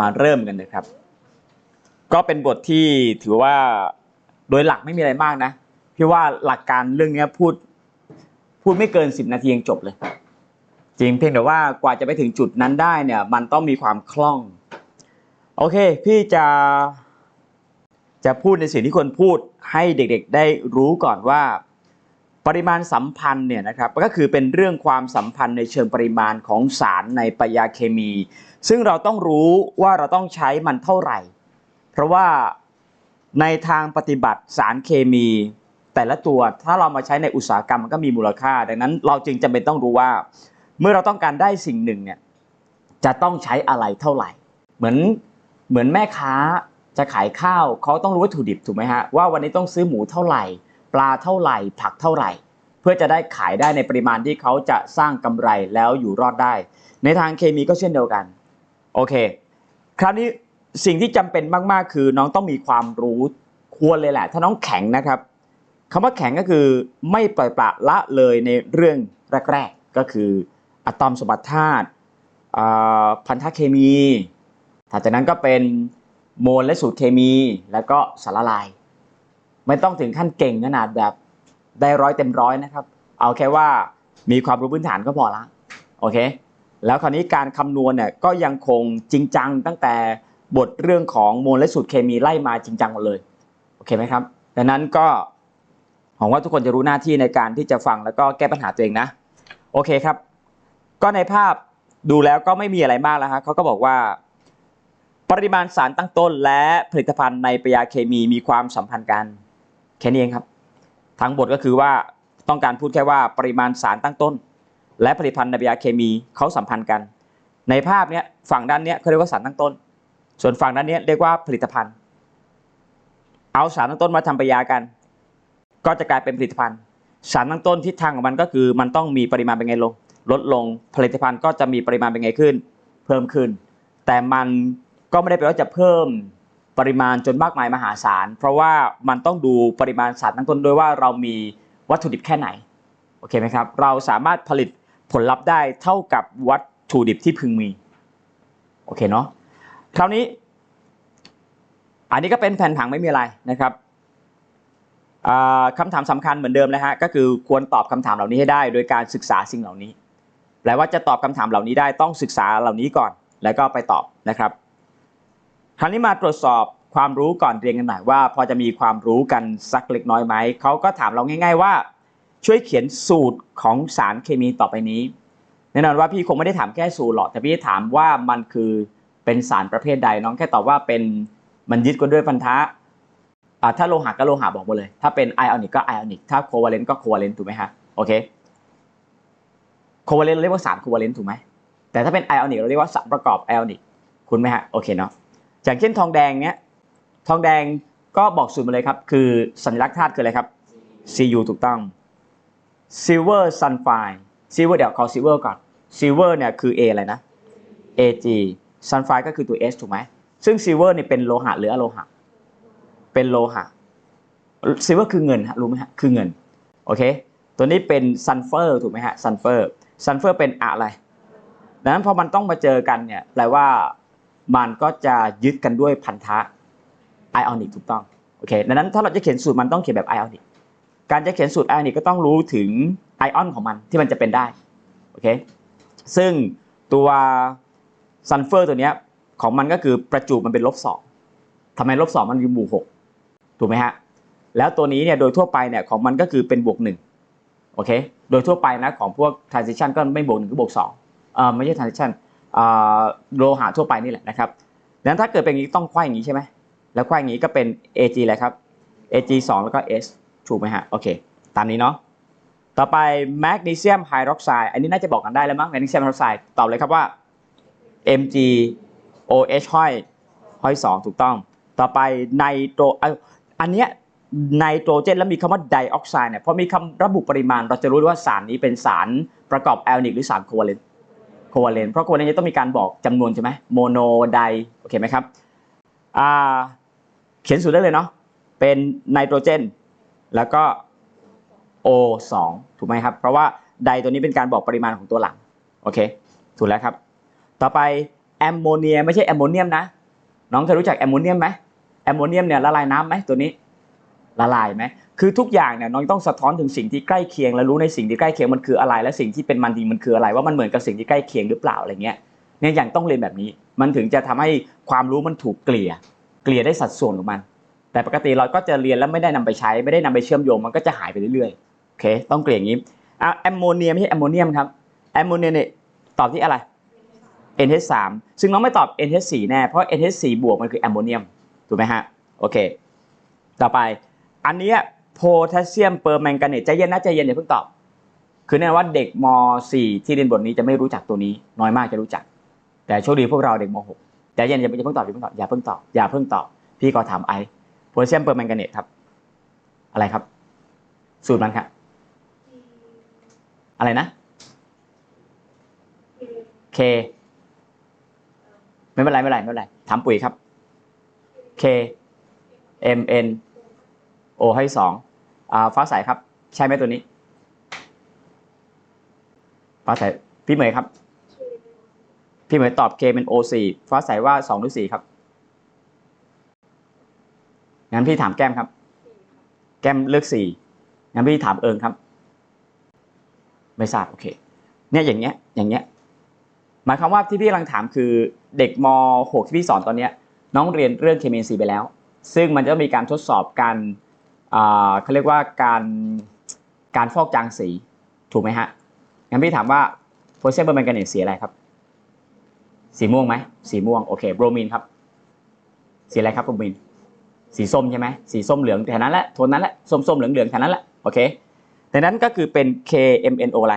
มาเริ่มกันนะครับ ก็เป็นบทที่ถือว่าโดยหลักไม่มีอะไรมากนะพี่ว่าหลักการเรื่องนี้พูด พูดไม่เกินสิบนาทียังจบเลย จริงเพียงแต่ว่ากว่าจะไปถึงจุดนั้นได้เนี่ย มันต้องมีความคล่อง โอเค พี่จะจะพูดในสิ่งที่ควรพูดให้เด็กๆ ได้รู้ก่อนว่า ปริมาณสัมพันธ์เนี่ยนะครับก็คือเป็นเรื่องความสัมพันธ์ในเชิงปริมาณของสารในปยาเคมี ซึ่งเราต้องรู้ว่าเราต้องใช้มันเท่าไหร่ เพราะว่าในทางปฏิบัติสารเคมี แต่ละตัวถ้าเรามาใช้ในอุตสาหกรรมมันก็มีมูลค่า ดังนั้นเราจึงจำเป็นต้องรู้ว่า เมื่อเราต้องการได้สิ่งหนึ่งเนี่ยจะต้องใช้อะไรเท่าไหร่ เหมือนเหมือนแม่ค้าจะขายข้าวเขาต้องรู้วัตถุดิบถูกไหมฮะว่าวันนี้ต้องซื้อหมูเท่าไหร่ ลาเท่าไหร่ผักเท่าไหร่ เพื่อจะได้ขายได้ในปริมาณที่เขาจะสร้างกำไรแล้วอยู่รอดได้ ในทางเคมีก็เช่นเดียวกันโอเค คราวนี้สิ่งที่จำเป็นมาก ๆ คือน้องต้องมีความรู้ควรเลยแหละ ถ้าน้องแข็งนะครับคำว่าแข็งก็คือไม่ปล่อยปละละเลยในเรื่องแรก ๆ ก็คืออะตอมสมบัติธาตุพันธะเคมีถัดจากนั้นก็เป็นโมลและสูตรเคมี แล้วก็สารละลาย ไม่ต้องถึงขั้นเก่งขนาดแบบได้ร้อยเต็มร้อยนะครับ เอาแค่ว่ามีความรู้พื้นฐานก็พอละโอเค แล้วคราวนี้การคำนวณเนี่ยก็ยังคงจริงจังตั้งแต่บทเรื่องของโมลและสูตรเคมีไล่มาจริงจังหมดเลยโอเคไหมครับดังนั้นก็หวังว่าทุกคนจะรู้หน้าที่ในการที่จะฟังแล้วก็แก้ปัญหาตัวเองนะ โอเคครับ ก็ในภาพดูแล้วก็ไม่มีอะไรมากแล้วฮะเขาก็บอกว่า ปริมาณสารตั้งต้นและผลิตภัณฑ์ในปยาเคมีมีความสัมพันธ์กัน แค่นี้เองครับ ทั้งบทก็คือว่าต้องการพูดแค่ว่าปริมาณสารตั้งต้น และผลิตภัณฑ์ในยาเคมีเขาสัมพันธ์กัน ในภาพเนี้ยฝั่งด้านเนี้ยเขาเรียกว่าสารตั้งต้น ส่วนฝั่งด้านเนี้ยเรียกว่าผลิตภัณฑ์ เอาสารตั้งต้นมาทำปยากัน ก็จะกลายเป็นผลิตภัณฑ์ สารตั้งต้นทิศทางของมันก็คือ มันต้องมีปริมาณเป็นไงลง ลดลงผลิตภัณฑ์ก็จะมีปริมาณเป็นไงขึ้น เพิ่มขึ้น แต่มันก็ไม่ได้แปลว่าจะเพิ่ม ปริมาณจนมากมายมหาศาล เพราะว่ามันต้องดูปริมาณสารตั้งต้นด้วยว่าเรามีวัตถุดิบแค่ไหนโอเคไหมครับเราสามารถผลิตผลลัพธ์ได้เท่ากับวัตถุดิบที่พึงมีโอเคเนาะคราวนี้ อันนี้ก็เป็นแผนผังไม่มีอะไรนะครับอ่าคำถามสำคัญเหมือนเดิมนะฮะก็คือควรตอบคำถามเหล่านี้ให้ได้ โดยการศึกษาสิ่งเหล่านี้แปลว่าจะตอบคำถามเหล่านี้ได้ต้องศึกษาเหล่านี้ก่อน แล้วก็ไปตอบนะครับ คราวนี้มาตรวจสอบความรู้ก่อนเรียนกันหน่อยว่า พอจะมีความรู้กันสักเล็กน้อยไหมเขาก็ถามเราง่าย ๆ ว่า ช่วยเขียนสูตรของสารเคมีต่อไปนี้แน่นอนว่าพี่คงไม่ได้ถามแค่สูตรหรอกแต่พี่ถามว่ามันคือเป็นสารประเภทใดน้องแค่ตอบว่าเป็นมันยึดกันด้วยพันธะอ่าถ้าโลหะก็โลหะบอกมาเลย ถ้าเป็นไอออนิกก็ไอออนิกถ้าโควาเลนต์ก็โควาเลนต์ถูกไหมฮะโอเคโควาเลนต์เรียกว่าสารโควาเลนต์ถูกไหมแต่ถ้าเป็นไอออนิกเราเรียกว่าสารประกอบไอออนิกคุณไหมฮะโอเคเนาะ อย่างเช่นทองแดงเนี้ยทองแดงก็บอกสูตรมาเลยครับ คือสัญลักษณ์ธาตุคืออะไรครับ Cu ถูกต้อง Silver Sulfide Silver เดี๋ยวขอ Silver ก่อน Silver เนี่ยคือ A อะไรนะ Ag Sulfide ก็คือตัว S ถูกไหมซึ่ง Silver เนี่ยเป็นโลหะหรืออะโลหะ เป็นโลหะ Silver คือเงินฮะรู้ไหมฮะคือเงินโอเคตัวนี้เป็น Sulfur ถูกไหมฮะ Sulfur Sulfur เป็นอะไรดังนั้นพอมันต้องมาเจอกันเนี่ยแปลว่า มันก็จะยึดกันด้วยพันธะไอออนิกถูกต้องโอเคดังนั้นถ้าเราจะเขียนสูตรมันต้องเขียนแบบไอออนิกการจะเขียนสูตรไอออนิกก็ต้องรู้ถึงไอออนของมันที่มันจะเป็นได้โอเคซึ่งตัวซัลเฟอร์ตัวเนี้ยของมันก็คือประจุมันเป็นลบสองทำไมลบสองมันอยู่หมู่หกถูกไหมฮะแล้วตัวนี้เนี่ยโดยทั่วไปเนี่ยของมันก็คือเป็นบวกหนึ่งโอเคโดยทั่วไปนะของพวก transition ก็ไม่บวกหนึ่งก็บวกสองเอ่อไม่ใช่ transition โลหะทั่วไปนี่แหละนะครับดังนั้นถ้าเกิดเป็นอย่างนี้ต้องควายอย่างนี้ใช่ไหมแล้วควายอย่างนี้ก็เป็น Ag อะไรครับ Ag 2 แล้วก็ S ถูกไหมฮะโอเค ตามนี้เนาะต่อไปแมกนีเซียมไฮดรอกไซด์อันนี้น่าจะบอกกันได้แล้วมั้งแมกนีเซียมไฮดรอกไซด์ตอบเลยครับว่า Mg OH ห้อยห้อย2ถูกต้อง ต่อไปไนโตรอันเนี้ยไนโตรเจนแล้วมีคำว่าไดออกไซด์เนี่ยพอมีคำระบุปริมาณ เราจะรู้ว่าสารนี้เป็นสารประกอบแอลนิกหรือสารโควาเลนต์ โควาเลนเพราะโควาเลนต์จะต้องมีการบอกจำนวนใช่ไหมโมโนไดโอเคไหมครับเขียนสูตรได้เลยเนาะเป็นไนโตรเจน แล้วก็ O2 ถูกไหมครับ เพราะว่าไดตัวนี้เป็นการบอกปริมาณของตัวหลังโอเคถูกแล้วครับ ต่อไปแอมโมเนียไม่ใช่แอมโมเนียมนะ น้องเคยรู้จักแอมโมเนียมไหมแอมโมเนียมเนี่ยละลายน้ำไหมตัวนี้ละลายไหม คือทุกอย่างเนี่ยน้องต้องสะท้อนถึงสิ่งที่ใกล้เคียงและรู้ในสิ่งที่ใกล้เคียงมันคืออะไร และสิ่งที่เป็นมันดีมันคืออะไร ว่ามันเหมือนกับสิ่งที่ใกล้เคียงหรือเปล่าอะไรเงี้ยเนี่ยอย่างต้องเรียนแบบนี้ มันถึงจะทำให้ความรู้มันถูกเกลี่ย เกลี่ยได้สัดส่วนของมัน แต่ปกติเราก็จะเรียนแล้วไม่ได้นำไปใช้ ไม่ได้นำไปเชื่อมโยงมันก็จะหายไปเรื่อยๆโอเค ต้องเกลี่ยอย่างนี้อะแอมโมเนียไม่ใช่แอมโมเนียมครับแอมโมเนียเนี่ยตอบที่อะไร NH3 ซึ่งน้องไม่ตอบ NH4 แน่เพราะ NH4 บวกมันคือแอมโมเนียมถูกไหมฮะโอเค ต่อไปอันนี้ โพแทสเซียมเปอร์แมงกาเนตใจเย็นนะใจเย็นอย่าเพิ่งตอบ คือแน่นอนว่าเด็กม .4 ที่เรียนบทนี้จะไม่รู้จักตัวนี้ น้อยมากจะรู้จัก แต่โชคดีพวกเราเด็กม .6 ใจเย็นอย่าอย่าเพิ่งตอบอย่าเพิ่งตอบอย่าเพิ่งตอบอย่าเพิ่งตอบพี่ก็ถามไอโพแทสเซียมเปอร์แมงกาเนตครับ อะไรครับ สูตรมันครับอะไรนะ K ไม่เป็นไรไม่เป็นไรไม่เป็นไรถามปุ๋ยครับ K M N O ให้สองอ่า ฟ้าใสครับ ใช่ไหมตัวนี้ ฟ้าใสพี่เหมยครับ พี่เหมยตอบ K เป็น O สี่ฟ้าใสว่าสองหรือสี่ครับงั้นพี่ถามแก้มครับ แก้มเลือกสี่งั้นพี่ถามเอิงครับ ไม่ทราบโอเค เนี่ยอย่างเงี้ย อย่างเงี้ยหมายความว่าที่พี่กำลังถามคือเด็กม .6 ที่พี่สอนตอนเนี้ยน้องเรียนเรื่องเคมีซีไปแล้ว ซึ่งมันจะมีการทดสอบการ เขาเรียกว่าการการฟอกจางสีถูกไหมฮะงั้นพี่ถามว่าโพแทสเซียมเบอร์แมงกาเนตสีอะไรครับ สีม่วงไหมสีม่วงโอเคโบรมีนครับ สีอะไรครับโบรมีนสีส้มใช่ไหมสีส้มเหลืองแถวนั้นแหละโทนนั้นแหละส้มส้มเหลืองเหลืองแถวนั้นแหละโอเคดังนั้นก็คือเป็น KMNO อะไร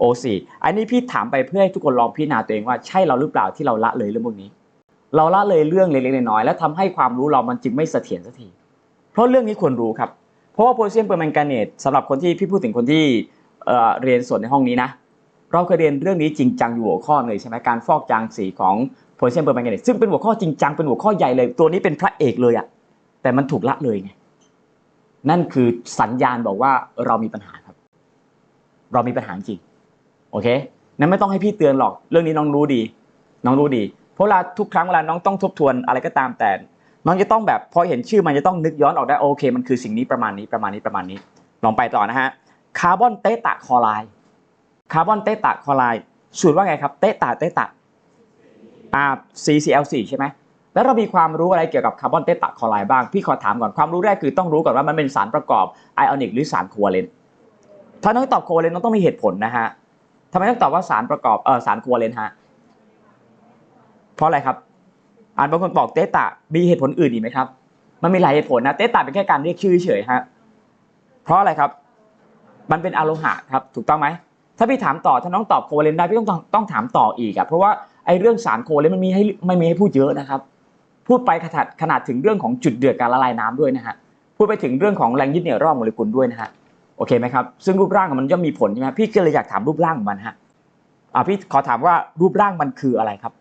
O4 อันนี้พี่ถามไปเพื่อให้ทุกคนลองพิจารณาตัวเองว่าใช่เราหรือเปล่าที่เราละเลยเรื่องพวกนี้ เราละเลยเรื่องเล็กๆน้อยๆแล้วทำให้ความรู้เรามันจึงไม่เสถียรสักที เพราะเรื่องนี้ควรรู้ครับ เพราะว่าโพแทสเซียมเปอร์แมงกาเนตสำหรับคนที่พี่พูดถึงคนที่เเรียนส่วนในห้องนี้นะ เราเคยเรียนเรื่องนี้จริงจังอยู่หัวข้อเลยใช่ไหมการฟอกจางสีของโพแทสเซียมเปอร์แมงกาเนตซึ่งเป็นหัวข้อจริงจังเป็นหัวข้อใหญ่เลย ตัวนี้เป็นพระเอกเลยอะแต่มันถูกละเลยไงนั่นคือสัญญาณบอกว่าเรามีปัญหาครับ เรามีปัญหาจริงโอเคนั้นไม่ต้องให้พี่เตือนหรอก เรื่องนี้น้องรู้ดี น้องรู้ดี เพราะเวลาทุกครั้งเวลาน้องต้องทบทวนอะไรก็ตามแต่ น้องจะต้องแบบพอเห็นชื่อมันจะต้องนึกย้อนออกได้โอเค มันคือสิ่งนี้ประมาณนี้ประมาณนี้ประมาณนี้ ลองไปต่อนะฮะคาร์บอนเตตะคอไรด์คาร์บอนเตตะคอไรด์สูตรว่าไงครับเตตะเตตะอ่า CCl4 ใช่ไหมแล้วเรามีความรู้อะไรเกี่ยวกับคาร์บอนเตตะคอไรด์บ้าง พี่ขอถามก่อนความรู้แรกคือต้องรู้ก่อนว่ามันเป็นสารประกอบไอออนิกหรือสารโควัเลนต์ถ้าน้องตอบโควัเลนต์น้องต้องมีเหตุผลนะฮะทำไมต้องตอบว่าสารประกอบเออสารโควัเลนต์ฮะเพราะอะไรครับ อ่านบางคนบอกเตตะมีเหตุผลอื่นอีกไหมครับ มันมีหลายเหตุผลนะเตตะเป็นแค่การเรียกชื่อเฉยฮะเพราะอะไรครับ มันเป็นอะโลหะครับถูกต้องไหมถ้าพี่ถามต่อถ้าน้องตอบโควัเลนได้พี่ต้องต้องถามต่ออีกอะเพราะว่าไอ้เรื่องสารโควัเลนมันมีให้ไม่มีให้พูดเยอะนะครับ พูดไปขนาดขนาดถึงเรื่องของจุดเดือดการละลายน้ำด้วยนะฮะพูดไปถึงเรื่องของแรงยึดเหนี่ยวรอบโมเลกุลด้วยนะฮะโอเคไหมครับซึ่งรูปร่างของมันย่อมมีผลใช่ไหมพี่ก็เลยอยากถามรูปร่างของมันฮะอ่าพี่ขอถามว่ารูปร่างมันคืออะไรครับ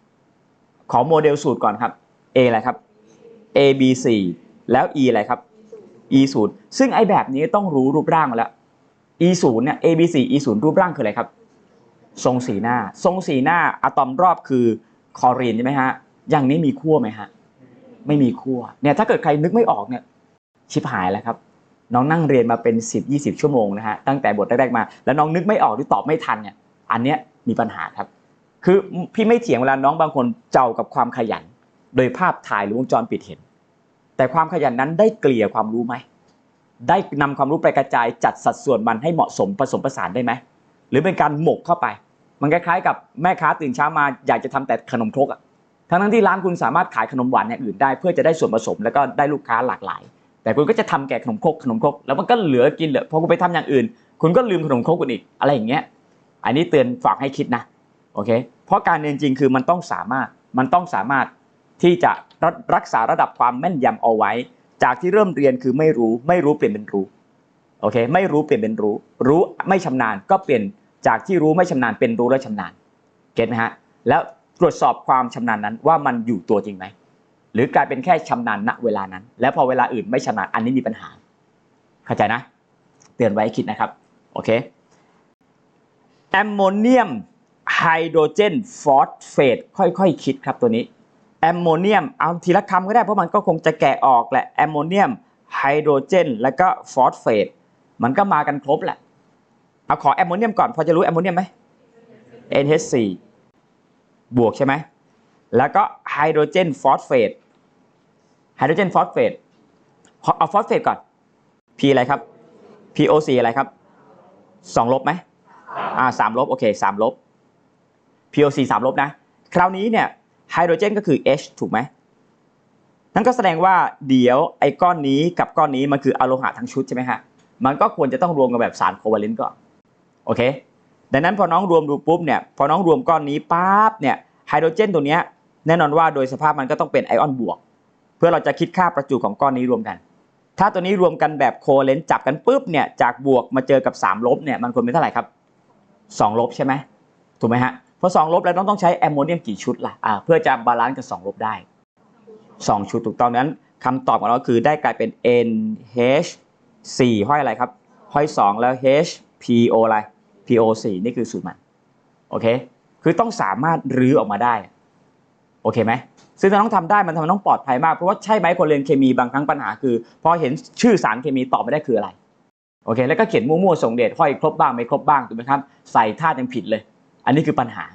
ขอโมเดลสูตรก่อนครับ A อะไรครับ A B 4แล้ว E อะไรครับ E 0ซึ่งไอแบบนี้ต้องรู้รูปร่างมาแล้ว E 0เนี่ย A B 4 E 0รูปร่างคืออะไรครับ ทรงสีหน้า ทรงสีหน้าอะตอมรอบคือคอรีนใช่ไหมฮะ อย่างนี้มีขั้วไหมฮะ ไม่มีขั้ว เนี่ยถ้าเกิดใครนึกไม่ออกเนี่ยชิบหายแล้วครับ น้องนั่งเรียนมาเป็น 10 20 ชั่วโมงนะฮะตั้งแต่บทแรกๆมา แล้วน้องนึกไม่ออกหรือตอบไม่ทันเนี่ย อันเนี้ยมีปัญหาครับ คือพี่ไม่เถียงเวลาน้องบางคนเจ้ากับความขยัน โดยภาพถ่ายหรือวงจรปิดเห็น แต่ความขยันนั้นได้เกลี่ยความรู้ไหมได้นำความรู้ไปกระจายจัดสัดส่วนมันให้เหมาะสมผสมผสานได้ไหมหรือเป็นการหมกเข้าไป มันคล้ายๆ กับแม่ค้าตื่นเช้ามาอยากจะทำแต่ขนมครกอะทั้งนั้นที่ร้านคุณสามารถขายขนมหวานอย่างอื่นได้เพื่อจะได้ส่วนผสมแล้วก็ได้ลูกค้าหลากหลาย แต่คุณก็จะทำแก่ขนมครกขนมครกแล้วมันก็เหลือกินเหลือพอคุณไปทำอย่างอื่น คุณก็ลืมขนมครกคุณอีกอะไรอย่างเงี้ย อันนี้เตือนฝากให้คิดนะ โอเคเพราะการเรียนจริงคือมันต้องสามารถมันต้องสามารถที่จะรักรักษาระดับความแม่นยำเอาไว้ จากที่เริ่มเรียนคือไม่รู้ไม่รู้เปลี่ยนเป็นรู้โอเคไม่รู้เปลี่ยนเป็นรู้ รู้ไม่ชำนาญก็เปลี่ยนจากที่รู้ไม่ชำนาญเป็นรู้และชำนาญเก็ตไหมฮะแล้วตรวจสอบความชำนาญนั้นว่ามันอยู่ตัวจริงไหมหรือกลายเป็นแค่ชำนาญณเวลานั้น แล้วพอเวลาอื่นไม่ชำนาญอันนี้มีปัญหา เข้าใจนะ เตือนไว้คิดนะครับโอเคแอมโมเนียม ไฮโดรเจนฟอสเฟตค่อยๆคิดครับตัวนี้แอมโมเนียมเอาทีละคำก็ได้เพราะมันก็คงจะแกะออกแหละแอมโมเนียมไฮโดรเจนแล้วก็ฟอสเฟตมันก็มากันครบแหละเอาขอแอมโมเนียมก่อนพอจะรู้แอมโมเนียมไหม NH4 บวกใช่ไหมแล้วก็ไฮโดรเจนฟอสเฟตไฮโดรเจนฟอสเฟตเอาฟอสเฟตก่อน P อะไรครับ POC อะไรครับสองลบไหมอ่าสามลบโอเคสามลบ POC สามลบนะ คราวนี้เนี่ยไฮโดรเจนก็คือ H ถูกไหมนั่นก็แสดงว่าเดี๋ยวไอ้ก้อนนี้กับก้อนนี้มันคืออะโลหะทั้งชุดใช่ไหมฮะ มันก็ควรจะต้องรวมกันแบบสารโควัลเลนต์ก่อน โอเค ดังนั้นพอน้องรวมดูปุ๊บเนี่ย พอน้องรวมก้อนนี้ปั๊บเนี่ย ไฮโดรเจนตัวเนี้ยแน่นอนว่าโดยสภาพมันก็ต้องเป็นไอออนบวก เพื่อเราจะคิดค่าประจุของก้อนนี้รวมกัน ถ้าตัวนี้รวมกันแบบโคเลนต์จับกันปุ๊บเนี่ย จากบวกมาเจอกับ3ลบเนี่ย มันควรเป็นเท่าไหร่ครับ2ลบใช่ไหมถูกไหมฮะ พราะ2ลบแล้วต้องต้องใช้แอมโมเนียมกี่ชุดล่ะอ่าเพื่อจะบาลานซ์กับ2ลบได้2ชุดถูกต้องนั้นคำตอบของเราคือได้กลายเป็น NH 4ห้อยอะไรครับ ห้อย 2 แล้ว H PO อะไร PO 4นี่คือสูตรมัน โอเค คือต้องสามารถรื้อออกมาได้ โอเคไหม ซึ่งถ้าต้องทำได้มันทำต้องปลอดภัยมาก เพราะว่าใช่ไหมคนเรียนเคมีบางครั้งปัญหาคือ พอเห็นชื่อสารเคมีตอบไม่ได้คืออะไร โอเค แล้วก็เขียนมั่วๆส่งเดชห้อยครบบ้างไม่ครบบ้างถูกไหมครับ ใส่ท่ายังผิดเลย อันนี้คือปัญหา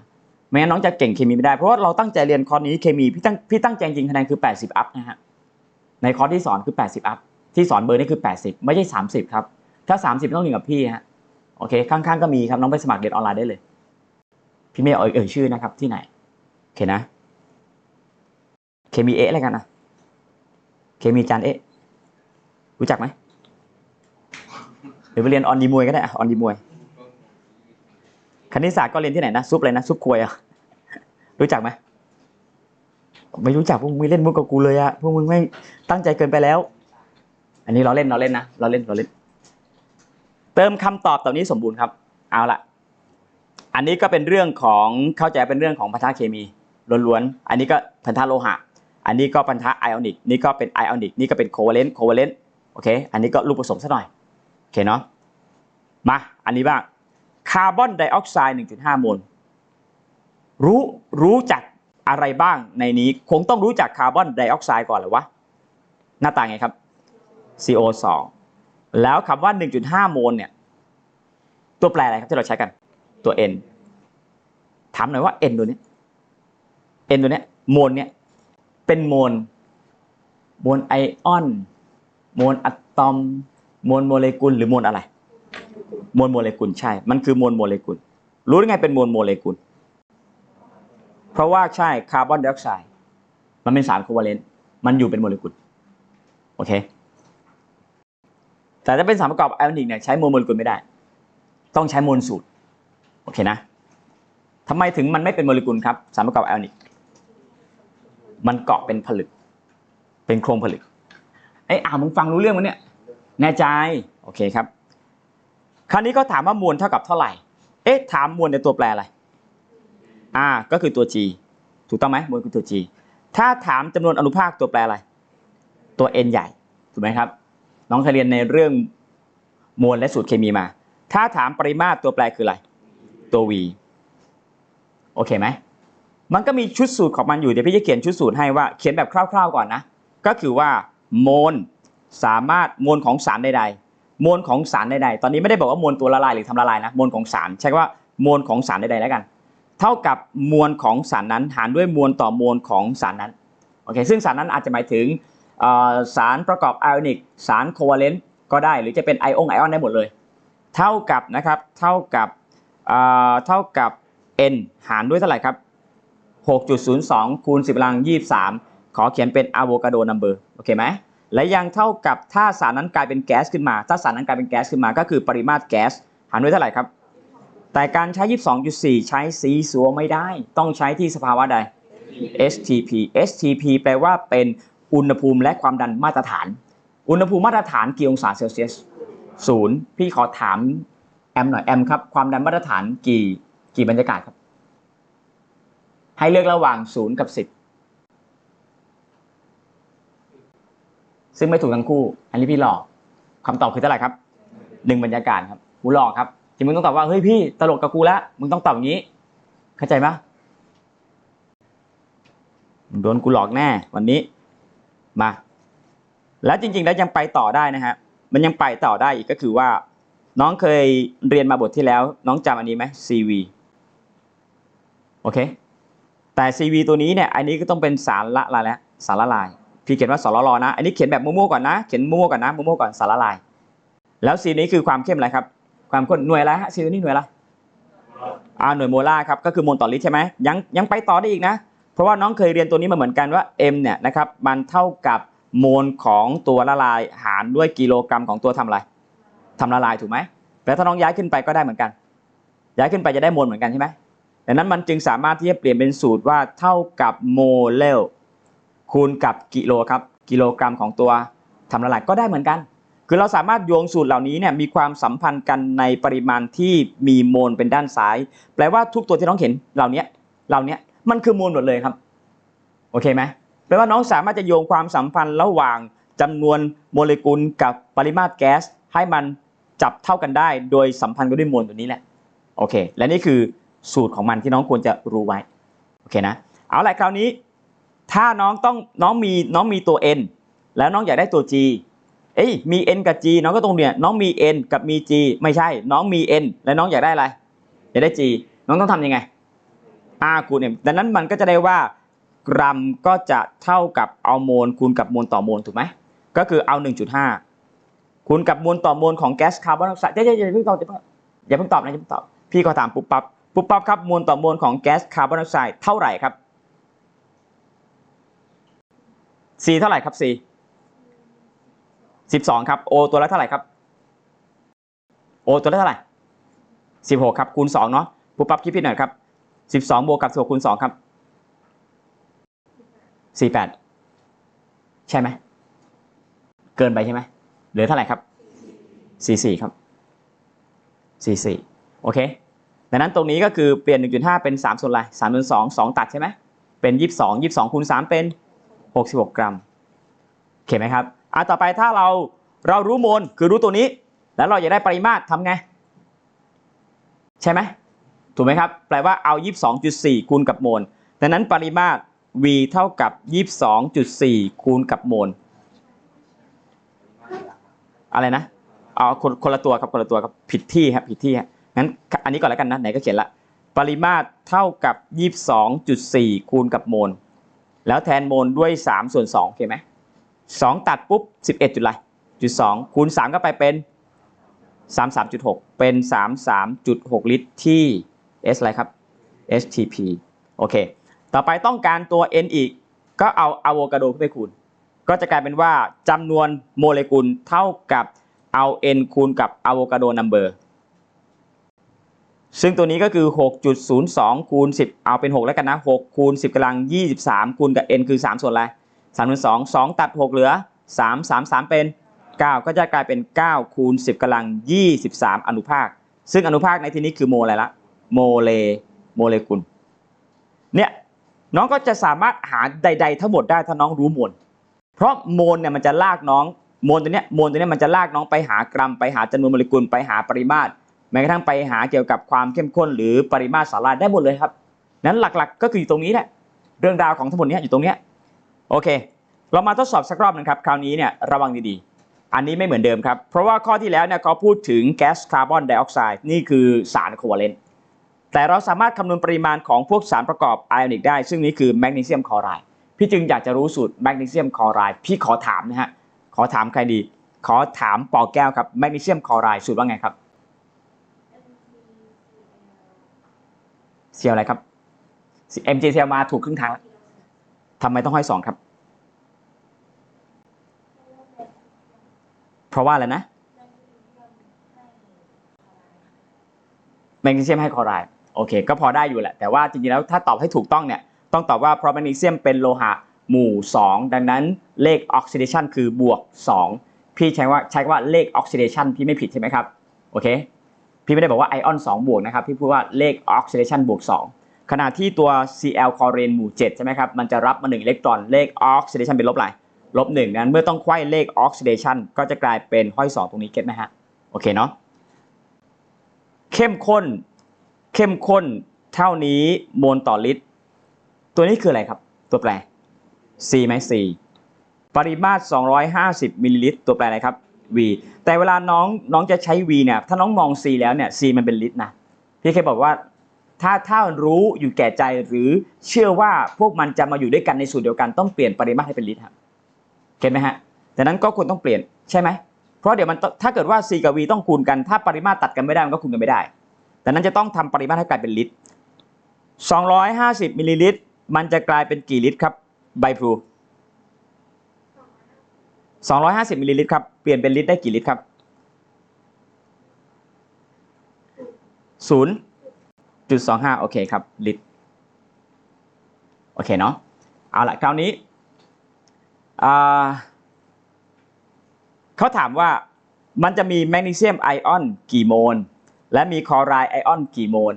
ไม่งั้นน้องจะเก่งเคมีไม่ได้เพราะว่าเราตั้งใจเรียนคอร์สนี้เคมีพี่ตั้งพี่ตั้งใจจริงคะแนนคือ 80 อัพนะฮะในคอร์สที่สอนคือ 80 อัพที่สอนเบอร์นี่คือ 80 ไม่ใช่ 30 ครับ ถ้า 30 ต้องเรียนกับพี่ฮะโอเค ข้างๆก็มีครับน้องไปสมัครเรียนออนไลน์ได้เลย พี่ไม่เอาเอ่ยชื่อนะครับที่ไหนโอเคนะเคมีเอะอะไรกันนะเคมีจานเอะรู้จักไหมหรือไปเรียนออนดีมวยก็ได้อะออนดีมวย คณิตศาสตร์ก็เรียนที่ไหนนะซุปอะไรนะซุปควยอะรู้จักไหมไม่รู้จักพวกมึงเล่นมุกกับกูเลยอะพวกมึงไม่ตั้งใจเกินไปแล้ว อันนี้เราเล่นเราเล่นนะเราเล่นเราเล่น เติมคำตอบตอนนี้สมบูรณ์ครับ เอาละอันนี้ก็เป็นเรื่องของเข้าใจเป็นเรื่องของพันธะเคมีล้วนๆอันนี้ก็พันธะโลหะ อันนี้ก็พันธะไอออนิกนี่ก็เป็นไอออนิกนี่ก็เป็นโคเวเลนต์โคเวเลนต์โอเค อันนี้ก็รูปผสมซะหน่อยโอเคเนาะมาอันนี้บ้าง คาร์บอนไดออกไซด์ 1.5 มล รู้รู้จักอะไรบ้างในนี้ คงต้องรู้จักคาร์บอนไดออกไซด์ก่อนหรอวะ หน้าตาไงครับ CO2 แล้วคำว่า 1.5 โมลเนี่ย ตัวแปรอะไรครับที่เราใช้กัน ตัว N ถามหน่อยว่า N ตัวนี้ N ตัวนี้โมลเนี่ยเป็นโมลโมลไอออน โมลอะตอม โมลโมเลกุล หรือโมลอะไร โมลโมเลกุลใช่ มันคือโมลโมเลกุล รู้ได้ไงเป็นโมลโมเลกุล เพราะว่าใช่คาร์บอนไดออกไซด์มันเป็นสารโควัลเลนต์มันอยู่เป็นโมเลกุลโอเค แต่ถ้าเป็นสารประกอบไอออนิกเนี่ยใช้โมลโมเลกุลไม่ได้ ต้องใช้โมลสูตรโอเคนะทำไมถึงมันไม่เป็นโมเลกุลครับสารประกอบไอออนิกมันเกาะเป็นผลึก เป็นโครงผลึกไอ้อ่ามึงฟังรู้เรื่องมั้ยเนี่ยแน่ใจโอเคครับ คราวนี้ก็ถามว่ามวลเท่ากับเท่าไหร่ เอ๊ะถามมวลในตัวแปรอะไร อ่า ก็คือตัว G ถูกต้องไหมมวลคือตัว G ถ้าถามจำนวนอนุภาคตัวแปรอะไร ตัว N ใหญ่ ถูกไหมครับ น้องเคยเรียนในเรื่องมวลและสูตรเคมีมา ถ้าถามปริมาตรตัวแปรคืออะไร ตัว V โอเคไหม มันก็มีชุดสูตรของมันอยู่ เดี๋ยวพี่จะเขียนชุดสูตรให้ว่า เขียนแบบคร่าว ๆ ก่อนนะ ก็คือว่าโมลสามารถมวลของสารใดๆ มวลของสารใดๆ ตอนนี้ไม่ได้บอกว่ามวลตัวละลายหรือทำละลายนะ มวลของสาร ใช้ว่ามวลของสารใดๆแล้วกัน เท่ากับมวลของสารนั้นหารด้วยมวลต่อมวลของสารนั้น โอเค ซึ่งสารนั้นอาจจะหมายถึงสารประกอบไอออนิก สารโควัลเลนต์ก็ได้ หรือจะเป็นไอองไอออนได้หมดเลย เท่ากับนะครับ เท่ากับเท่ากับ n หารด้วยเท่าไหร่ครับ 6.02คูณ10กำลัง23 ขอเขียนเป็นอะโวคาโดนัมเบอร์ โอเคไหม และยังเท่ากับถ้าสารนั้นกลายเป็นแก๊สขึ้นมา ถ้าสารนั้นกลายเป็นแก๊สขึ้นมาก็คือปริมาตรแก๊สหารด้วยเท่าไหร่ครับ แต่การใช้ 22.4 ใช้สีสัวไม่ได้ ต้องใช้ที่สภาวะใด STP STP แปลว่าเป็นอุณหภูมิและความดันมาตรฐาน อุณหภูมิมาตรฐานกี่องศาเซลเซียสศูนย์พี่ขอถามแอมหน่อยแอมครับความดันมาตรฐานกี่กี่บรรยากาศครับ ให้เลือกระหว่างศูนย์กับสิบ ซึ่งไม่ถูกทั้งคู่ อันนี้พี่หลอกคำตอบคือเท่าไหร่ครับหนึ่งบรรยากาศครับกูหลอกครับที่มึงต้องตอบว่าเฮ้ยพี่ตลกกับกูแล้วมึงต้องตอบอย่างนี้ เข้าใจปะโดนกูหลอกแน่ วันนี้มา แล้วจริง ๆ แล้วยังไปต่อได้นะฮะมันยังไปต่อได้อีกก็คือว่า น้องเคยเรียนมาบทที่แล้ว น้องจำอันนี้ไหม CV โอเคแต่ CV ตัวนี้เนี่ย อันนี้ก็ต้องเป็นสารละลายแล้วสารละลาย พี่เขียนว่าสรลนะ อันนี้เขียนแบบมั่วๆก่อนนะ เขียนมั่วๆก่อนนะ มั่วๆก่อนสารละลาย แล้ว C นี้คือความเข้มอะไรครับ ความข้นหน่วยอะไรฮะ C ตัวนี้หน่วยอะไรอ่าหน่วยโมลาร์ครับ ก็คือโมลต่อลิตรใช่ไหมยังยังไปต่อได้อีกนะ เพราะว่าน้องเคยเรียนตัวนี้มาเหมือนกันว่า m เนี่ยนะครับ มันเท่ากับโมลของตัวละลายหารด้วยกิโลกรัมของตัวทำอะไรทำละลายถูกไหมแล้วถ้าน้องย้ายขึ้นไปก็ได้เหมือนกัน ย้ายขึ้นไปจะได้โมลเหมือนกันใช่ไหมดังนั้นมันจึงสามารถที่จะเปลี่ยนเป็นสูตรว่าเท่ากับโมเลล คูณกับกิโลครับกิโลกรัมของตัวทำละลายก็ได้เหมือนกัน คือเราสามารถโยงสูตรเหล่านี้เนี่ยมีความสัมพันธ์กันในปริมาณที่มีโมลเป็นด้านซ้าย แปลว่าทุกตัวที่น้องเห็นเหล่านี้เหล่านี้มันคือโมลหมดเลยครับโอเคไหมแปลว่าน้องสามารถจะโยงความสัมพันธ์ระหว่างจำนวนโมเลกุลกับปริมาตรแก๊สให้มันจับเท่ากันได้ โดยสัมพันธ์กันด้วยโมลตัวนี้แหละโอเค และนี่คือสูตรของมันที่น้องควรจะรู้ไว้โอเคนะเอาละคราวนี้ ถ้าน้องต้องน้องมีน้องมีตัว n แล้วน้องอยากได้ตัว g เอ้ยมี n กับ g น้องก็ตรงเนี่ยน้องมี n กับมี g ไม่ใช่ น้องมี n แล้วน้องอยากได้อะไร อยากได้ g น้องต้องทำยังไง r คูณ m ดังนั้นมันก็จะได้ว่ากรัมก็จะเท่ากับเอาโมลคูณกับมวลต่อโมลถูกไหมก็คือเอา 1.5คูณกับมวลต่อโมลของแก๊สคาร์บอนไดออกไซด์อย่าอย่าเพิ่งตอบอย่าเพิ่งตอบนะอย่าเพิ่งตอบพี่ก็ถามปุ๊บปั๊บปุ๊บปั๊บครับมวลต่อมวลของแก๊สคาร์บอนไดออกไซด์เท่าไหร่ครับ C เท่าไหร่ครับ C 12 ครับ O ตัวละเท่าไหร่ครับ O ตัวละเท่าไหร่ 16 ครับคูณ2เนาะปุ๊บปั๊บคิดผิดหน่อยครับ 12 บวกกับ16คูณ2ครับ 48 ใช่ไหม เกินไปใช่ไหมเหลือเท่าไหร่ครับ 44 ครับ 44 โอเคดังนั้นตรงนี้ก็คือเปลี่ยน 1.5 เป็น 3 ส่วนอะไร3ส่วน2 2 ตัดใช่ไหมเป็น 22 22คูณ3เป็น 66 กรัม โอเคไหมครับอะต่อไปถ้าเราเรารู้โมลคือรู้ตัวนี้ แล้วเราอยากได้ปริมาตรทำไง ใช่ไหมถูกไหมครับ แปลว่าเอา 22.4 คูณกับโมลดังนั้นปริมาตร V เท่ากับ 22.4 คูณกับโมลอะไรนะ เอาคนคนละตัวครับคนละตัวครับผิดที่ครับผิดที่ฮะงั้นอันนี้ก่อนแล้วกันนะไหนก็เขียนละ ปริมาตรเท่ากับ 22.4 คูณกับโมลแล้วแทนโมลด้วย 3 ส่วน2โอเคไหม 2ตัดปุ๊บ11จุดอะไรจุด2คูณ3ก็ไปเป็น33.6เป็น33.6ลิตรที่ S อะไรครับ STP โอเค ต่อไปต้องการตัว N อีก ก็เอาอะโวคาโดขึ้นไปคูณ ก็จะกลายเป็นว่าจำนวนโมเลกุลเท่ากับเอา N คูณกับอะโวคาโดนัมเบอร์ ซึ่งตัวนี้ก็คือ 6.02 คูณ 10 เอาเป็น 6 แล้วกันนะ 6 คูณ 10กำลัง 23 คูณกับ n คือ 3 ส่วนอะไร 3ส่วน2 2ตัด 6 เหลือ 3 3 3 เป็น 9 ก็จะกลายเป็น9คูณ10กำลัง 23 อนุภาค ซึ่งอนุภาคในที่นี้คือโมอะไรละโมเลโมเลกุลเนี่ยน้องก็จะสามารถหาใด ๆ ทั้งหมดได้ถ้าน้องรู้โมลเพราะโมลเนี่ยมันจะลากน้องโมลตัวเนี้ยโมลตัวเนี้ยมันจะลากน้องไปหากรัมไปหาจำนวนโมเลกุลไปหาปริมาตรแม้กระทั่งไปหาเกี่ยวกับความเข้มข้น หรือปริมาตรสารละลายได้หมดเลยครับนั้นหลักๆ ก็คืออยู่ตรงนี้แหละเรื่องราวของทั้งหมดเนี้ยอยู่ตรงเนี้ย โอเค เรามาทดสอบสักรอบหนึงครับ คราวนี้เนี่ยระวังดีๆ อันนี้ไม่เหมือนเดิมครับ เพราะว่าข้อที่แล้วเนี่ยเขาพูดถึงแก๊สคาร์บอนไดออกไซด์นี่คือสารโควัลเลนต์แต่เราสามารถคำนวณปริมาณของพวกสารประกอบไอออนิกได้ ซึ่งนี่คือแมกนีเซียมคลอไรด์พี่จึงอยากจะรู้สูตรแมกนีเซียมคลอไรด์พี่ขอถามนะฮะขอถามใครดี ขอถามปอแก้วครับแมกนีเซียมคลอไรด์สูตรว่าไงครับเซียลอะไรครับ MG เซียลมาถูกครึ่งทางแล้ว ทำไมต้องห้อยสองครับ เพราะว่าอะไรนะแมกนีเซียมให้คลอไรด์โอเค ก็พอได้อยู่แหละ แต่ว่าจริงๆแล้วถ้าตอบให้ถูกต้องเนี่ย ต้องตอบว่าเพราะแมกนีเซียมเป็นโลหะหมู่ 2 ดังนั้นเลขออกซิเดชันคือบวก 2 พี่ใช้ว่าใช้ว่าเลขออกซิเดชันพี่ไม่ผิดใช่ไหมครับ โอเค พี่ไม่ได้บอกว่าไอออน2บวกนะครับ พี่พูดว่าเลขออกซิเดชันบวก 2 ขณะที่ตัว Cl คอเรนหมู่7ใช่ไหมครับ มันจะรับมา1อิเล็กตรอน เลขออกซิเดชันเป็นลบอะไรลบ1นั้นเมื่อต้องไขว้เลขออกซิเดชันก็จะกลายเป็นห้อย 2 ตรงนี้เก็ตไหมฮะ โอเคเนาะ เข้มข้น เข้มข้นเท่านี้มวลต่อลิตร ตัวนี้คืออะไรครับ ตัวแปร C ไหม C ปริมาตร 250มิลลิลิตร ตัวแปรอะไรครับ V แต่เวลาน้องน้องจะใช้ V เนี่ย ถ้าน้องมอง C แล้วเนี่ย C มันเป็นลิตรนะ พี่เคยบอกว่า ถ้าถ้ารู้อยู่แก่ใจหรือเชื่อว่าพวกมันจะมาอยู่ด้วยกันในสูตรเดียวกันต้องเปลี่ยนปริมาตรให้เป็นลิตรครับเก็ตไหมฮะดังนั้นก็ควรต้องเปลี่ยนใช่ไหมเพราะเดี๋ยวมันถ้าเกิดว่า C กับ V ต้องคูณกันถ้าปริมาตรตัดกันไม่ได้มันก็คูณกันไม่ได้ดังนั้นจะต้องทำปริมาตรให้กลายเป็นลิตร250มิลลิลิตรมันจะกลายเป็นกี่ลิตรครับใบพลู250มิลลิลิตรครับเปลี่ยนเป็นลิตรได้กี่ลิตรครับศูนย์ 0.25โอเคครับลิตรโอเคเนาะเอาละคราวนี้เขาถามว่ามันจะมีแมกนีเซียมไอออนกี่โมล และมีคลอไรด์ไอออนกี่โมล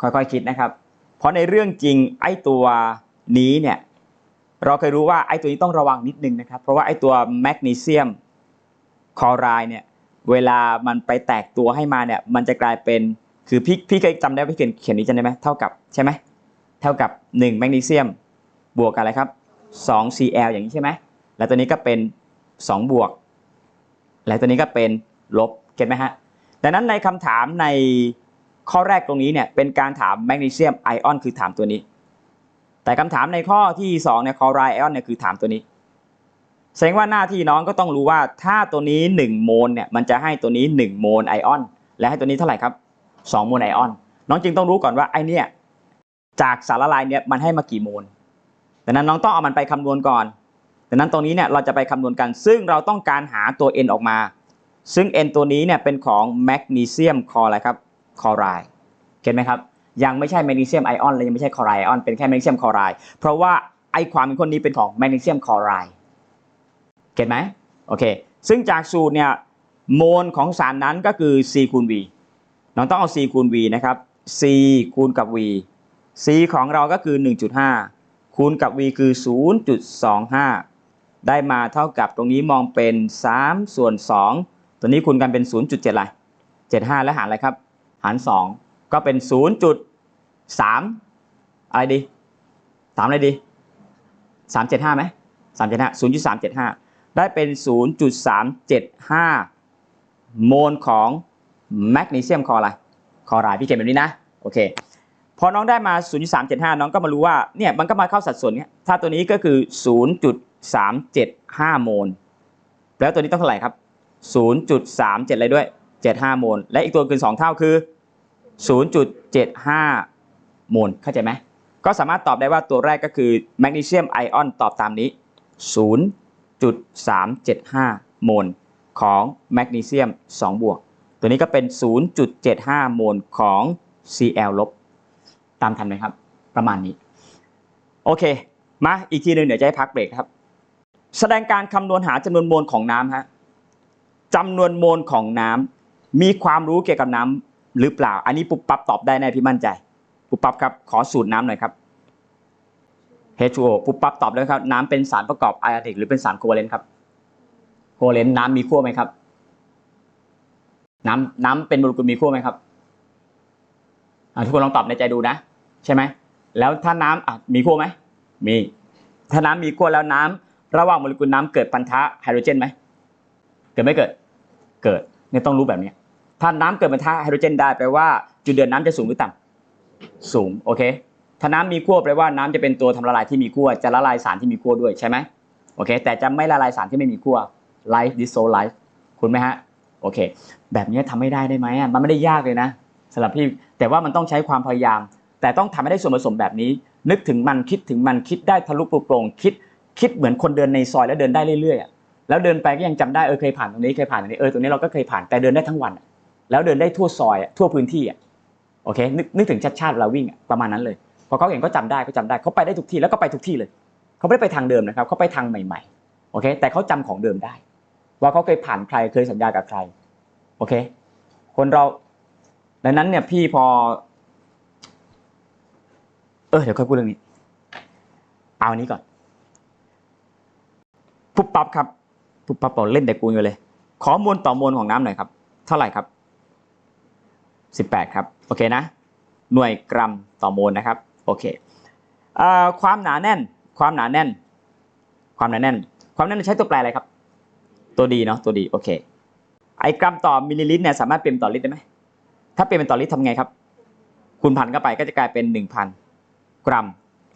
ค่อยๆคิดนะครับ เพราะในเรื่องจริงไอตัวนี้เนี่ยเราเคยรู้ว่าไอตัวนี้ต้องระวังนิดนึงนะครับ เพราะว่าไอตัวแมกนีเซียมคลอไรด์เนี่ยเวลามันไปแตกตัวให้มาเนี่ยมันจะกลายเป็น คือพี่พี่เคยจำได้พี่เขียนเขียนนี้จำได้ไหมเท่ากับใช่ไหมเท่ากับ1แมกนีเซียมบวกกับอะไรครับ2 Cl อย่างนี้ใช่ไหมแล้วตัวนี้ก็เป็น2บวก แล้วตัวนี้ก็เป็นลบเก็ตไหมฮะดังนั้นในคำถามในข้อแรกตรงนี้เนี่ยเป็นการถามแมกนีเซียมไอออนคือถามตัวนี้ แต่คำถามในข้อที่2เนี่ยคลอไรด์ไอออนเนี่ยคือถามตัวนี้ แสดงว่าหน้าที่น้องก็ต้องรู้ว่าถ้าตัวนี้ 1 โมลเนี่ยมันจะให้ตัวนี้ 1 โมลไอออน และให้ตัวนี้เท่าไหร่ครับ 2โมลไอออน น้องจึงต้องรู้ก่อนว่าไอเนี่ยจากสารละลายเนี่ยมันให้มากี่โมลดังนั้นน้องต้องเอามันไปคำนวณก่อนดังนั้นตรงนี้เนี่ยเราจะไปคำนวณกัน ซึ่งเราต้องการหาตัว n ออกมา ซึ่ง n ตัวนี้เนี่ยเป็นของแมกนีเซียมคลออะไรครับคลอไรเห็นไหมครับ ยังไม่ใช่แมกนีเซียมไอออนและยังไม่ใช่คลอไรไอออนเป็นแค่แมกนีเซียมคลอไรเพราะว่าไอความเป็นคนนี้เป็นของแมกนีเซียมคลอไรเก็ตไหมโอเค ซึ่งจากสูตรเนี่ยโมลของสารนั้นก็คือ c คูณ v น้องต้องเอา c คูณ v นะครับ c คูณกับ v c ของเราก็คือ 1.5 คูณกับ v คือ 0.25 ได้มาเท่ากับตรงนี้มองเป็น 3 ส่วน 2 ตัวนี้คูณกันเป็น 0.7อะไร75 แล้วหารอะไรครับ หาร 2 ก็เป็น 0.3 อะไรดี3อะไรดี 375ไหม375 0.375 ได้เป็น 0.375 โมลของ แมกนีเซียมคออะไรคอไรด์พี่เขียนแบบนี้นะโอเคพอน้องได้มา 0.375 น้องก็มารู้ว่าเนี่ยมันก็มาเข้าสัดส่วนเนี้ยถ้าตัวนี้ก็คือ 0.375 โมล แล้วตัวนี้ต้องเท่าไหร่ครับ 0.37อะไรด้วย 75 โมล และอีกตัวคือ2เท่าคือ 0.75 โมล เข้าใจไหม ก็สามารถตอบได้ว่าตัวแรกก็คือแมกนีเซียมไอออนตอบตามนี้ 0.375 โมล ของแมกนีเซียม 2 บวก ตัวนี้ก็เป็น 0.75 โมลของ Cl ลบ ตามทันไหมครับ ประมาณนี้ โอเค มาอีกทีหนึ่งเดี๋ยวจะให้พักเบรกครับ แสดงการคำนวณหาจำนวนโมลของน้ำฮะจำนวนโมลของน้ำมีความรู้เกี่ยวกับน้ำหรือเปล่า อันนี้ปุ๊บปั๊บตอบได้แน่พี่มั่นใจ ปุ๊บปั๊บครับ ขอสูตรน้ำหน่อยครับ H2O ปุ๊บปั๊บตอบเลยครับ น้ำเป็นสารประกอบไอออนิกหรือเป็นสารโคเวเลนต์ครับ โคเวเลนต์น้ำมีขั้วไหมครับ น้ำน้ำเป็นโมเลกุลมีขั้วไหมครับทุกคนลองตอบในใจดูนะ ใช่ไหมแล้วถ้าน้ำมีขั้วไหมมี ถ้าน้ำมีขั้วแล้วน้ำระหว่างโมเลกุลน้ำเกิดพันธะไฮโดรเจนไหมเกิดไม่เกิดเกิดเนี่ยต้องรู้แบบนี้ถ้าน้ำเกิดพันธะไฮโดรเจนได้แปลว่า จุดเดือดน้ำจะสูงหรือต่ำสูงโอเค ถ้าน้ำมีขั้วแปลว่าน้ำจะเป็นตัวทำละลายที่มีขั้วจะละลายสารที่มีขั้วด้วยใช่ไหมโอเค แต่จะไม่ละลายสารที่ไม่มีขั้ว life dissolve life คุณไหมฮะ โอเค แบบนี้ทำไม่ได้ได้ไหมมันไม่ได้ยากเลยนะสำหรับพี่แต่ว่ามันต้องใช้ความพยายาม แต่ต้องทำให้ได้ส่วนผสมแบบนี้ นึกถึงมันคิดถึงมันคิดได้ทะลุปลุกโปร่งคิด คิดเหมือนคนเดินในซอยแล้วเดินได้เรื่อยๆแล้วเดินไปก็ยังจำได้เออเคยผ่านตรงนี้เคยผ่านตรงนี้เออตรงนี้เราก็เคยผ่านแต่เดินได้ทั้งวัน แล้วเดินได้ทั่วซอยทั่วพื้นที่อะโอเคนึกนึกถึงชัดชาติเวลาวิ่งประมาณนั้นเลยพอเขาเห็นก็จำได้ก็จำได้เขาไปได้ทุกที่แล้วก็ไปทุกที่เลย เขาไม่ได้ไปทางเดิมนะครับเขาไปทางใหม่ๆโอเคแต่เขาจำของเดิมได้ ว่าเขาเคยผ่านใครเคยสัญญากับใคร โอเค คนเราดังนั้นเนี่ยพี่พอ เออเดี๋ยวค่อยพูดเรื่องนี้ เอาอันนี้ก่อนปุ๊บปั๊บครับปุ๊บปั๊บบอกเล่นแต่กูอยู่เลย ขอมวลต่อมวลของน้ำหน่อยครับ เท่าไหร่ครับสิบแปดครับ โอเคนะ หน่วยกรัมต่อโมลนะครับ โอเคความหนาแน่น ความหนาแน่น ความหนาแน่น ความหนาแน่นใช้ตัวแปรอะไรครับ ตัวดีเนาะตัวดีโอเคไอกรัมต่อมิลลิลิตรเนี่ยสามารถเปลี่ยนเป็นต่อลิตรได้ไหมถ้าเปลี่ยนเป็นต่อลิตรทำไงครับคูณพันเข้าไปก็จะกลายเป็น 1,000 กรัม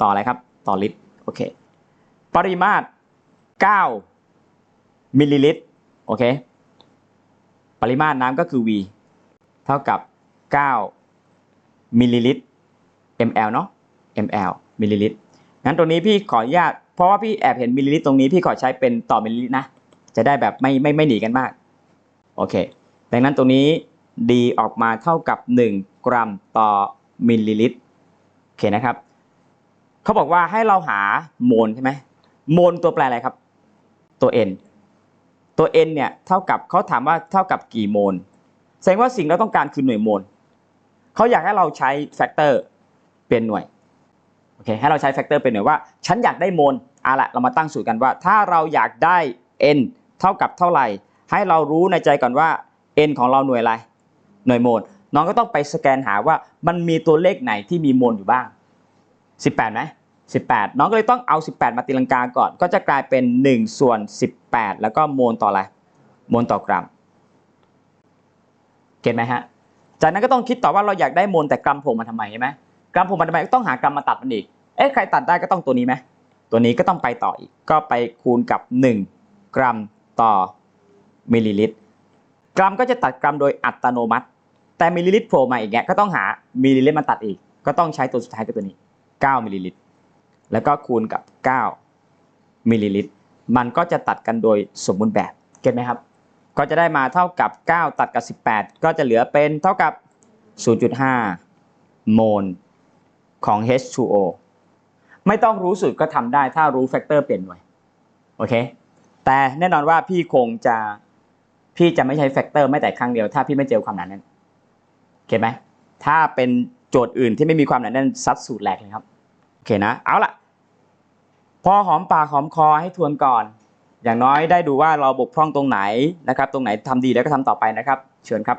ต่ออะไรครับ ต่อลิตรโอเคปริมาตร 9 มิลลิลิตรโอเคปริมาตรน้ำก็คือ V เท่ากับ 9 มิลลิลิตร ml เนาะ ml มิลลิลิตรงั้นตรงนี้พี่ขออนุญาตเพราะว่าพี่แอบเห็นมิลลิลิตรตรงนี้พี่ขอใช้เป็นต่อมิลลิลิตรนะ จะได้แบบไม่ไม่ไม่หนีกันมาก โอเค ดังนั้นตรงนี้ D ออกมาเท่ากับ 1 กรัมต่อมิลลิลิตร โอเคนะครับ เขาบอกว่าให้เราหาโมลใช่ไหมโมลตัวแปรอะไรครับ ตัว n ตัว n เนี่ยเท่ากับเขาถามว่าเท่ากับกี่โมล แสดงว่าสิ่งเราต้องการคือหน่วยโมล เขาอยากให้เราใช้แฟกเตอร์เป็นหน่วย โอเค ให้เราใช้แฟกเตอร์เป็นหน่วยว่า ฉันอยากได้โมล เอาละเรามาตั้งสูตรกันว่า ถ้าเราอยากได้ n เท่ากับเท่าไหร่ ให้เรารู้ในใจก่อนว่า n ของเราหน่วยอะไรหน่วยโมลน้องก็ต้องไปสแกนหาว่ามันมีตัวเลขไหนที่มีโมลอยู่บ้าง 18ไหม18 น้องก็เลยต้องเอา 18 มาตีลังกาก่อน ก็จะกลายเป็น 1 ส่วน 18 แล้วก็โมลต่ออะไรโมลต่อกรัมเก็ตไหมฮะจากนั้นก็ต้องคิดต่อว่าเราอยากได้โมลแต่กรัมผล่มาทำไมใช่ไหมกรัมผล่มาทำไมก็ต้องหากรัมมาตัดมันอีกเอ๊ะใครตัดได้ก็ต้องตัวนี้ไหมตัวนี้ก็ต้องไปต่ออีกก็ไปคูณกับ 1 กรัม ต่อมิลลิลิตรกรัมก็จะตัดกรัมโดยอัตโนมัติ แต่มิลลิลิตรโผล่มาอีกเงี้ยก็ต้องหามิลลิลิตรมาตัดอีก ก็ต้องใช้ตัวสุดท้ายคือตัวนี้ 9มิลลิลิตรแล้วก็คูณกับ 9มิลลิลิตรมันก็จะตัดกันโดยสมบูรณ์แบบเก็ตไหมครับ ก็จะได้มาเท่ากับ 9 ตัดกับ 18 ก็จะเหลือเป็นเท่ากับ 0.5 โมลของ H2O ไม่ต้องรู้สูตรก็ทำได้ถ้ารู้แฟกเตอร์เปลี่ยนหน่วย โอเค แต่แน่นอนว่าพี่คงจะพี่จะไม่ใช้แฟกเตอร์ไม่แต่ครั้งเดียว ถ้าพี่ไม่เจอความหนาแน่นโอเคไหมถ้าเป็นโจทย์อื่นที่ไม่มีความหนาแน่นซัดสูตรแหลกเลยครับโอเคนะเอาล่ะพอหอมปากหอมคอให้ทวนก่อน อย่างน้อยได้ดูว่าเราบกพร่องตรงไหนนะครับ ตรงไหนทำดีแล้วก็ทำต่อไปนะครับ เชิญครับ